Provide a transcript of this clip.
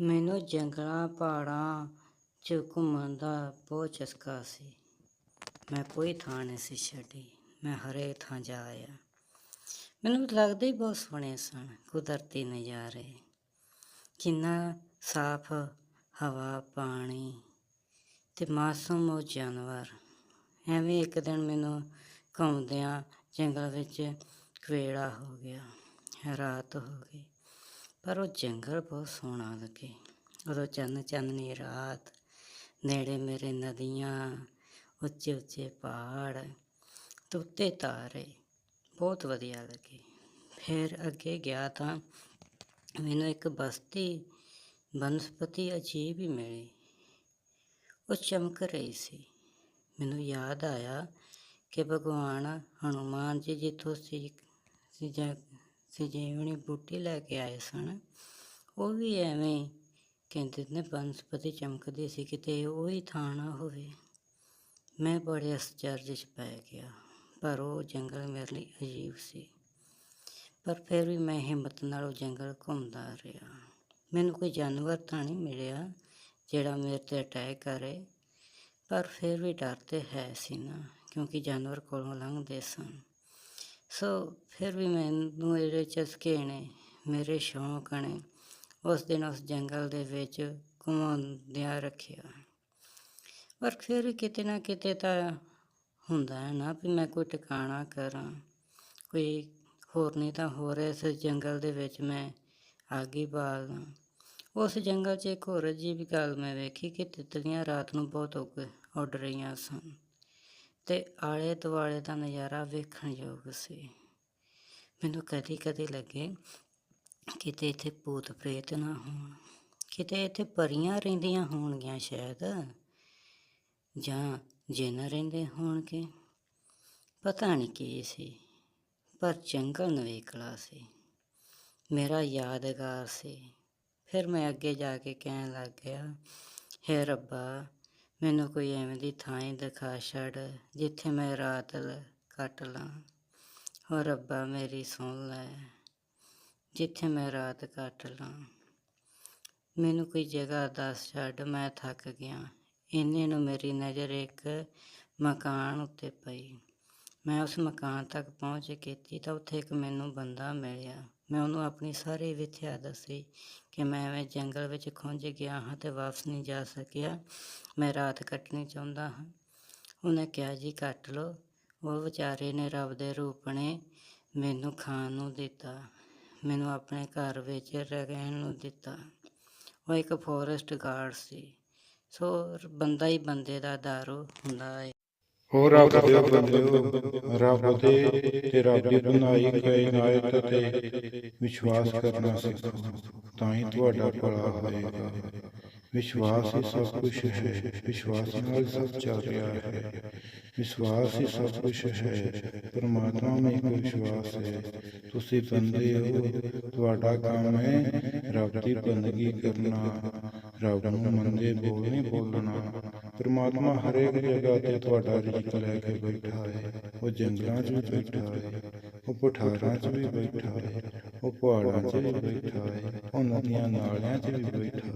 ਮੈਨੂੰ ਜੰਗਲਾਂ, ਪਹਾੜਾਂ 'ਚ ਘੁੰਮਣ ਦਾ ਬਹੁਤ ਚਸਕਾ ਸੀ। ਮੈਂ ਕੋਈ ਥਾਂ ਨਹੀਂ ਸੀ ਛੱਡੀ, ਮੈਂ ਹਰੇਕ ਥਾਂ ਜਾ ਆਇਆ। ਮੈਨੂੰ ਲੱਗਦੇ ਹੀ ਬਹੁਤ ਸੋਹਣੇ ਸਨ, ਕੁਦਰਤੀ ਨਜ਼ਾਰੇ। ਕਿੰਨਾ ਸਾਫ਼ ਹਵਾ, ਪਾਣੀ ਤੇ ਮਾਸੂਮ ਉਹ ਜਾਨਵਰ। ਐਵੇਂ ਇੱਕ ਦਿਨ ਮੈਨੂੰ ਘੁੰਮਦਿਆਂ ਜੰਗਲ ਵਿੱਚ ਕਵੇੜਾ ਹੋ ਗਿਆ, ਰਾਤ ਹੋ ਗਈ। ਪਰ ਉਹ ਜੰਗਲ ਬਹੁਤ ਸੋਹਣਾ ਲੱਗੇ। ਉਦੋਂ ਚੰਨ ਚਾਨਣੀ ਰਾਤ, ਨੇੜੇ ਮੇਰੇ ਨਦੀਆਂ, ਉੱਚੇ ਉੱਚੇ ਪਹਾੜ ਤੇ ਤਾਰੇ, ਬਹੁਤ ਵਧੀਆ ਲੱਗੇ। ਫਿਰ ਅੱਗੇ ਗਿਆ ਤਾਂ ਮੈਨੂੰ ਇੱਕ ਬਸਤੀ, ਬਨਸਪਤੀ ਅਜੀਬ ਹੀ ਮਿਲੀ। ਉਹ ਚਮਕ ਰਹੀ ਸੀ। ਮੈਨੂੰ ਯਾਦ ਆਇਆ ਕਿ ਭਗਵਾਨ ਹਨੂਮਾਨ ਜੀ ਜਿੱਥੋਂ ਸੀ ਸਜੀਵਣੀ ਬੂਟੀ ਲੈ ਕੇ ਆਏ ਸਨ, ਉਹ ਵੀ ਐਵੇਂ ਕਹਿੰਦੇ ਨੇ ਬਨਸਪਤੀ ਚਮਕਦੀ ਸੀ ਕਿਤੇ ਉਹੀ ਥਾਂ ਨਾ ਹੋਵੇ। ਮੈਂ ਬੜੇ ਅਸਚਰਜ 'ਚ ਪੈ ਗਿਆ, ਪਰ ਉਹ ਜੰਗਲ ਮੇਰੇ ਲਈ ਅਜੀਬ ਸੀ। ਪਰ ਫਿਰ ਵੀ ਮੈਂ ਹਿੰਮਤ ਨਾਲ ਉਹ ਜੰਗਲ ਘੁੰਮਦਾ ਰਿਹਾ। ਮੈਨੂੰ ਕੋਈ ਜਾਨਵਰ ਤਾਂ ਨਹੀਂ ਮਿਲਿਆ ਜਿਹੜਾ ਮੇਰੇ ਤੇ ਅਟੈਕ ਕਰੇ, ਪਰ ਫਿਰ ਵੀ ਡਰ ਤੇ ਹੈ ਸੀ ਨਾ, ਕਿਉਂਕਿ ਜਾਨਵਰ ਕੋਲੋਂ ਲੰਘਦੇ ਸਨ। ਸੋ ਫਿਰ ਵੀ ਮੈਨੂੰ ਜਿਹੜੇ ਚਸਕੇ ਨੇ ਮੇਰੇ ਸ਼ੌਂਕ ਨੇ। ਉਸ ਦਿਨ ਉਸ ਜੰਗਲ ਦੇ ਵਿੱਚ ਘੁਮਾਉਂਦਿਆਂ ਰੱਖਿਆ। ਪਰ ਫਿਰ ਕਿਤੇ ਨਾ ਕਿਤੇ ਤਾਂ ਹੁੰਦਾ ਹੈ ਨਾ ਵੀ ਮੈਂ ਕੋਈ ਟਿਕਾਣਾ ਕਰਾਂ। ਕੋਈ ਹੋਰ ਨਹੀਂ ਤਾਂ ਹੋਰ ਇਸ ਜੰਗਲ ਦੇ ਵਿੱਚ ਮੈਂ ਆਗੀ ਬਾਲਦਾ ਉਸ ਜੰਗਲ 'ਚ ਇੱਕ ਹੋਰ ਅਜੀਬ ਗੱਲ ਮੈਂ ਵੇਖੀ ਕਿ ਤਿੱਤਲੀਆਂ ਰਾਤ ਨੂੰ ਬਹੁਤ ਉੱਗ ਉੱਡ ਰਹੀਆਂ ਸਨ। ਤੇ ਆਲੇ ਦੁਆਲੇ ਦਾ ਨਜ਼ਾਰਾ ਵੇਖਣ ਯੋਗ ਸੀ। ਮੈਨੂੰ ਕਦੀ ਕਦੇ ਲੱਗੇ ਕਿਤੇ ਇੱਥੇ ਭੂਤ ਪ੍ਰੇਤ ਨਾ ਹੋਣ, ਕਿਤੇ ਇੱਥੇ ਪਰੀਆਂ ਰਹਿੰਦੀਆਂ ਹੋਣਗੀਆਂ ਸ਼ਾਇਦ, ਜਾਂ ਜਿੰਨ ਰਹਿੰਦੇ ਹੋਣਗੇ। ਪਤਾ ਨਹੀਂ ਕੀ ਸੀ, ਪਰ ਜੰਗਲ ਨਵੇਕਲਾ ਸੀ। ਮੇਰਾ ਯਾਦਗਾਰ ਸੀ। ਫਿਰ ਮੈਂ ਅੱਗੇ ਜਾ ਕੇ ਕਹਿਣ ਲੱਗ ਗਿਆ, ਹੈ ਰੱਬਾ ਮੈਨੂੰ ਕੋਈ ਐਵੇਂ ਦੀ ਥਾਂ ਦਿਖਾ ਛੱਡ, ਜਿੱਥੇ ਮੈਂ ਰਾਤ ਕੱਟ ਲਾਂ। ਹੋ ਰੱਬਾ, ਮੇਰੀ ਸੁਣ ਲੈ, ਜਿੱਥੇ ਮੈਂ ਰਾਤ ਕੱਟ ਲਾਂ। ਮੈਨੂੰ ਕੋਈ ਜਗ੍ਹਾ ਦੱਸ ਛੱਡ, ਮੈਂ ਥੱਕ ਗਿਆ। ਇੰਨੇ ਨੂੰ ਮੇਰੀ ਨਜ਼ਰ ਇੱਕ ਮਕਾਨ ਉੱਤੇ ਪਈ। ਮੈਂ ਉਸ ਮਕਾਨ ਤੱਕ ਪਹੁੰਚ ਕੀਤੀ ਤਾਂ ਉੱਥੇ ਇੱਕ ਮੈਨੂੰ ਬੰਦਾ ਮਿਲਿਆ। ਮੈਂ ਉਹਨੂੰ ਆਪਣੀ ਸਾਰੀ ਵਿਥਿਆ ਦੱਸੀ ਕਿ ਮੈਂ ਐਵੇਂ ਜੰਗਲ ਵਿੱਚ ਖੁੰਝ ਗਿਆ ਹਾਂ ਤੇ ਵਾਪਸ ਨਹੀਂ ਜਾ ਸਕਿਆ। ਮੈਂ ਰਾਤ ਕੱਟਣੀ ਚਾਹੁੰਦਾ ਹਾਂ। ਉਹਨੇ ਕਿਹਾ, ਜੀ, ਕੱਟ ਲਓ। ਉਹ ਵਿਚਾਰੇ ਨੇ ਰੱਬ ਦੇ ਰੂਪ ਨੇ ਮੈਨੂੰ ਖਾਣ ਨੂੰ ਦਿੱਤਾ। ਮੈਨੂੰ ਆਪਣੇ ਘਰ ਵਿੱਚ ਰਹਿਣ ਨੂੰ ਦਿੱਤਾ। ਉਹ ਇੱਕ ਫੋਰੈਸਟ ਗਾਰਡ ਸੀ। ਸੋ ਬੰਦਾ ਹੀ ਬੰਦੇ ਦਾ ਦਾਰੂ ਹੁੰਦਾ ਹੈ। ਹੋ ਰੱਬ ਦੇ ਬੰਦਿਓ ਰੱਬ ਦੇ ਤੇ ਰੱਬ ਦੀ ਬਣਾਈ ਕਾਇਨਾਤ ਤੇ ਵਿਸ਼ਵਾਸ ਕਰਨਾ ਸਿੱਖੋ। ਤਾਂ ਹੀ ਤੁਹਾਡਾ ਭਲਾ ਹੋਏਗਾ। ਵਿਸ਼ਵਾਸ ਹੀ ਸਭ ਕੁਝ ਹੈ ਵਿਸ਼ਵਾਸ ਨਾਲ ਸਭ ਚੱਲ ਰਿਹਾ ਹੈ। ਵਿਸ਼ਵਾਸ ਹੀ ਸਭ ਕੁਝ ਹੈ ਪਰਮਾਤਮਾ ਵਿੱਚ ਵਿਸ਼ਵਾਸ ਹੈ। ਤੁਸੀਂ ਬੰਦੇ ਹੋ ਤੁਹਾਡਾ ਕੰਮ ਹੈ ਰੱਬ ਦੀ ਬੰਦਗੀ ਕਰਨਾ। ਰੱਬ ਨੂੰ ਮੰਦੇ ਬੋਲ ਨਹੀਂ ਬੋਲਣਾ। ਪਰਮਾਤਮਾ ਹਰੇਕ ਜਗ੍ਹਾ ਤੇ ਤੁਹਾਡਾ ਰਿਜ਼ਕ ਲੈ ਕੇ ਬੈਠਾ ਹੈ। ਉਹ ਜੰਗਲਾਂ 'ਚ ਵੀ ਬੈਠਾ ਹੈ। ਉਹ ਪਠਾਰਾਂ 'ਚ ਵੀ ਬੈਠਾ ਹੈ। ਉਹ ਪਹਾੜਾਂ 'ਚ ਵੀ ਬੈਠਾ ਹੈ। ਉਹ ਨਦੀਆਂ ਨਾਲਿਆਂ 'ਚ ਵੀ ਬੈਠਾ ਹੈ।